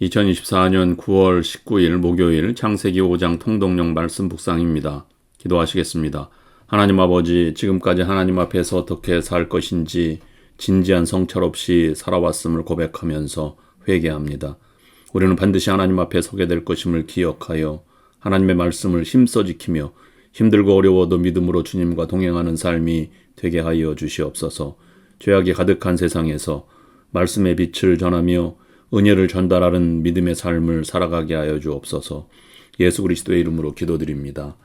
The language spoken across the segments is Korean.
2024년 9월 19일 목요일 창세기 5장 통독령 말씀 묵상입니다. 기도하시겠습니다. 하나님 아버지, 지금까지 하나님 앞에서 어떻게 살 것인지 진지한 성찰 없이 살아왔음을 고백하면서 회개합니다. 우리는 반드시 하나님 앞에 서게 될 것임을 기억하여 하나님의 말씀을 힘써 지키며 힘들고 어려워도 믿음으로 주님과 동행하는 삶이 되게 하여 주시옵소서. 죄악이 가득한 세상에서 말씀의 빛을 전하며 은혜를 전달하는 믿음의 삶을 살아가게 하여 주옵소서. 예수 그리스도의 이름으로 기도드립니다.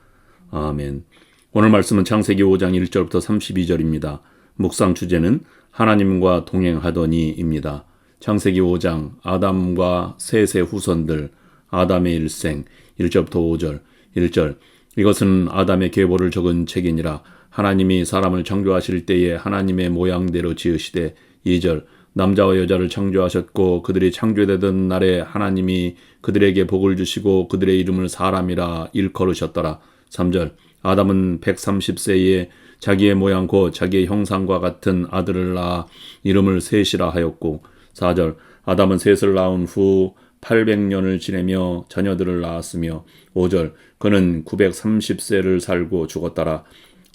아멘. 오늘 말씀은 창세기 5장 1절부터 32절입니다. 묵상 주제는 하나님과 동행하더니입니다. 창세기 5장 아담과 셋의 후손들 아담의 일생 1절부터 5절 1절 이것은 아담의 계보를 적은 책이니라 하나님이 사람을 창조하실 때에 하나님의 모양대로 지으시되 2절 남자와 여자를 창조하셨고 그들이 창조되던 날에 하나님이 그들에게 복을 주시고 그들의 이름을 사람이라 일컬으셨더라. 3절 아담은 130세에 자기의 모양 곧 자기의 형상과 같은 아들을 낳아 이름을 셋이라 하였고 4절 아담은 셋을 낳은 후 800년을 지내며 자녀들을 낳았으며 5절 그는 930세를 살고 죽었더라.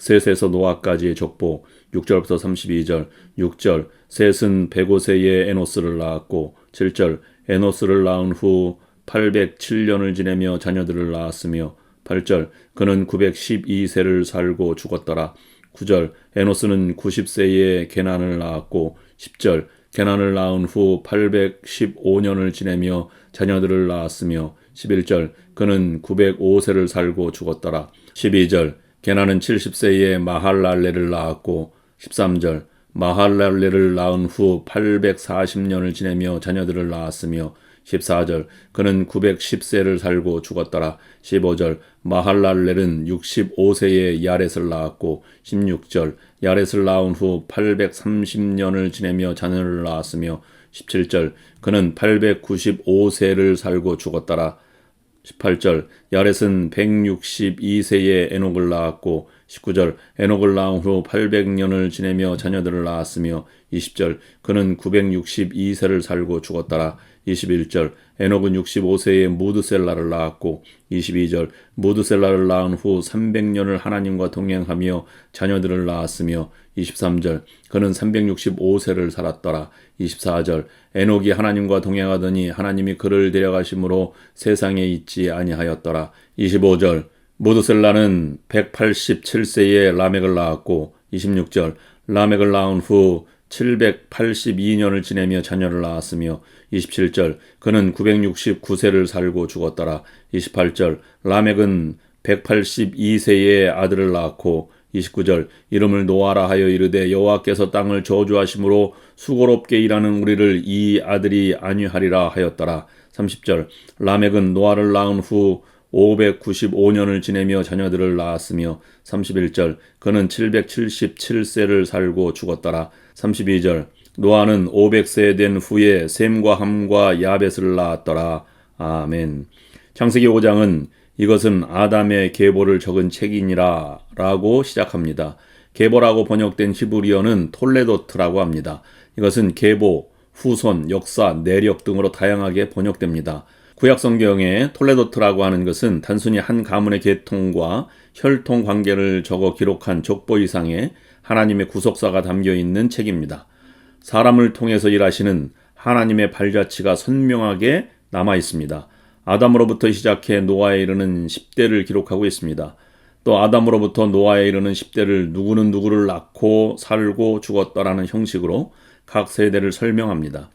셋에서 노아까지의 족보 6절부터 32절 6절 셋은 105세에 에노스를 낳았고 7절 에노스를 낳은 후 807년을 지내며 자녀들을 낳았으며 8절 그는 912세를 살고 죽었더라. 9절 에노스는 90세에 게난을 낳았고 10절 게난을 낳은 후 815년을 지내며 자녀들을 낳았으며 11절 그는 905세를 살고 죽었더라. 12절 게나는 70세에 마할랄레를 낳았고 13절 마할랄레를 낳은 후 840년을 지내며 자녀들을 낳았으며 14절 그는 910세를 살고 죽었더라. 15절 마할랄렐은 65세에 야렛을 낳았고 16절 야렛을 낳은 후 830년을 지내며 자녀를 낳았으며 17절 그는 895세를 살고 죽었더라. 18절 야렛은 162세에 에녹을 낳았고 19절 에녹을 낳은 후 800년을 지내며 자녀들을 낳았으며 20절 그는 962세를 살고 죽었더라. 21절 에녹은 65세에 무드셀라를 낳았고 22절 무드셀라를 낳은 후 300년을 하나님과 동행하며 자녀들을 낳았으며 23절 그는 365세를 살았더라. 24절 에녹이 하나님과 동행하더니 하나님이 그를 데려가심으로 세상에 있지 아니하였더라. 25절 무드셀라는 187세에 라멕을 낳았고 26절 라멕을 낳은 후 782년을 지내며 자녀를 낳았으며 27절 그는 969세를 살고 죽었더라. 28절 라멕은 182세에 아들을 낳았고 29절 이름을 노아라 하여 이르되 여호와께서 땅을 저주하심으로 수고롭게 일하는 우리를 이 아들이 안위하리라 하였더라. 30절 라멕은 노아를 낳은 후 595년을 지내며 자녀들을 낳았으며 31절 그는 777세를 살고 죽었더라. 32절 노아는 500세 된 후에 셈과 함과 야벳을 낳았더라. 아멘. 창세기 5장은 이것은 아담의 계보를 적은 책이니라 라고 시작합니다. 계보라고 번역된 히브리어는 톨레도트라고 합니다. 이것은 계보, 후손, 역사, 내력 등으로 다양하게 번역됩니다. 구약 성경에 톨레도트라고 하는 것은 단순히 한 가문의 계통과 혈통 관계를 적어 기록한 족보 이상의 하나님의 구속사가 담겨 있는 책입니다. 사람을 통해서 일하시는 하나님의 발자취가 선명하게 남아 있습니다. 아담으로부터 시작해 노아에 이르는 10대를 기록하고 있습니다. 또 아담으로부터 노아에 이르는 10대를 누구는 누구를 낳고 살고 죽었다라는 형식으로 각 세대를 설명합니다.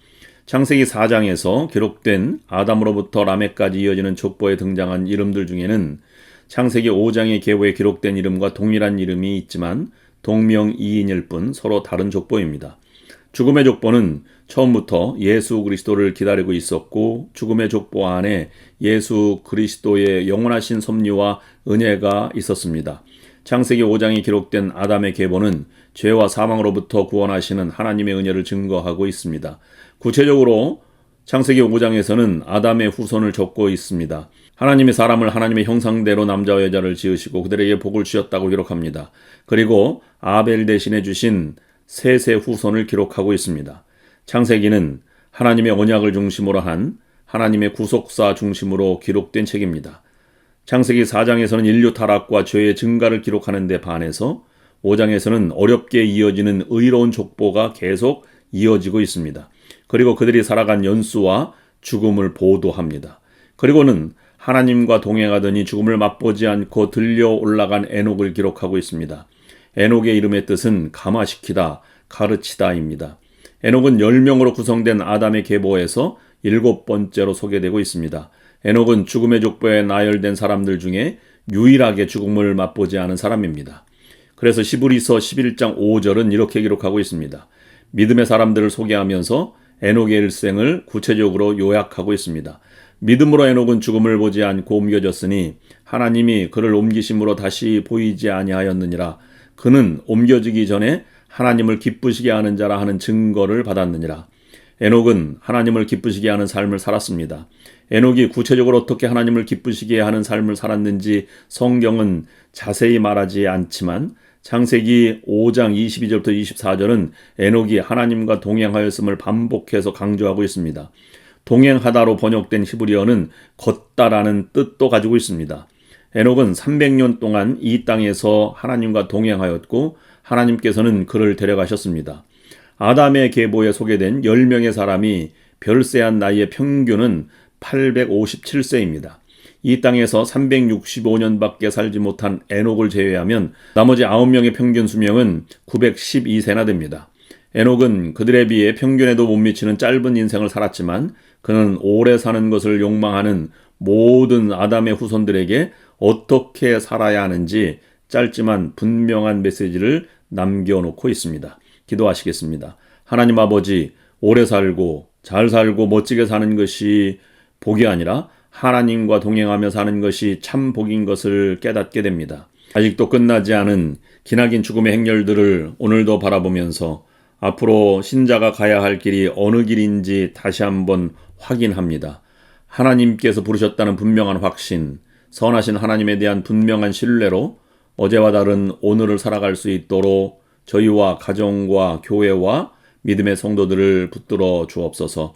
창세기 4장에서 기록된 아담으로부터 라멕까지 이어지는 족보에 등장한 이름들 중에는 창세기 5장의 계보에 기록된 이름과 동일한 이름이 있지만 동명이인일 뿐 서로 다른 족보입니다. 죽음의 족보는 처음부터 예수 그리스도를 기다리고 있었고 죽음의 족보 안에 예수 그리스도의 영원하신 섭리와 은혜가 있었습니다. 창세기 5장에 기록된 아담의 계보는 죄와 사망으로부터 구원하시는 하나님의 은혜를 증거하고 있습니다. 구체적으로 창세기 5장에서는 아담의 후손을 적고 있습니다. 하나님이 사람을 하나님의 형상대로 남자와 여자를 지으시고 그들에게 복을 주셨다고 기록합니다. 그리고 아벨 대신해 주신 셋의 후손을 기록하고 있습니다. 창세기는 하나님의 언약을 중심으로 한 하나님의 구속사 중심으로 기록된 책입니다. 창세기 4장에서는 인류 타락과 죄의 증가를 기록하는 데 반해서 5장에서는 어렵게 이어지는 의로운 족보가 계속 이어지고 있습니다. 그리고 그들이 살아간 연수와 죽음을 보도합니다. 그리고는 하나님과 동행하더니 죽음을 맛보지 않고 들려 올라간 에녹을 기록하고 있습니다. 에녹의 이름의 뜻은 감화시키다, 가르치다입니다. 에녹은 10명으로 구성된 아담의 계보에서 일곱 번째로 소개되고 있습니다. 에녹은 죽음의 족보에 나열된 사람들 중에 유일하게 죽음을 맛보지 않은 사람입니다. 그래서 시브리서 11장 5절은 이렇게 기록하고 있습니다. 믿음의 사람들을 소개하면서 에녹의 일생을 구체적으로 요약하고 있습니다. 믿음으로 에녹은 죽음을 보지 않고 옮겨졌으니 하나님이 그를 옮기심으로 다시 보이지 아니하였느니라. 그는 옮겨지기 전에 하나님을 기쁘시게 하는 자라 하는 증거를 받았느니라. 에녹은 하나님을 기쁘시게 하는 삶을 살았습니다. 에녹이 구체적으로 어떻게 하나님을 기쁘시게 하는 삶을 살았는지 성경은 자세히 말하지 않지만 창세기 5장 22절부터 24절은 에녹이 하나님과 동행하였음을 반복해서 강조하고 있습니다. 동행하다로 번역된 히브리어는 걷다라는 뜻도 가지고 있습니다. 에녹은 300년 동안 이 땅에서 하나님과 동행하였고 하나님께서는 그를 데려가셨습니다. 아담의 계보에 소개된 10명의 사람이 별세한 나이의 평균은 857세입니다. 이 땅에서 365년밖에 살지 못한 에녹을 제외하면 나머지 9명의 평균 수명은 912세나 됩니다. 에녹은 그들에 비해 평균에도 못 미치는 짧은 인생을 살았지만 그는 오래 사는 것을 욕망하는 모든 아담의 후손들에게 어떻게 살아야 하는지 짧지만 분명한 메시지를 남겨놓고 있습니다. 기도하시겠습니다. 하나님 아버지, 오래 살고 잘 살고 멋지게 사는 것이 복이 아니라 하나님과 동행하며 사는 것이 참 복인 것을 깨닫게 됩니다. 아직도 끝나지 않은 기나긴 죽음의 행렬들을 오늘도 바라보면서 앞으로 신자가 가야 할 길이 어느 길인지 다시 한번 확인합니다. 하나님께서 부르셨다는 분명한 확신, 선하신 하나님에 대한 분명한 신뢰로 어제와 다른 오늘을 살아갈 수 있도록 저희와 가정과 교회와 믿음의 성도들을 붙들어 주옵소서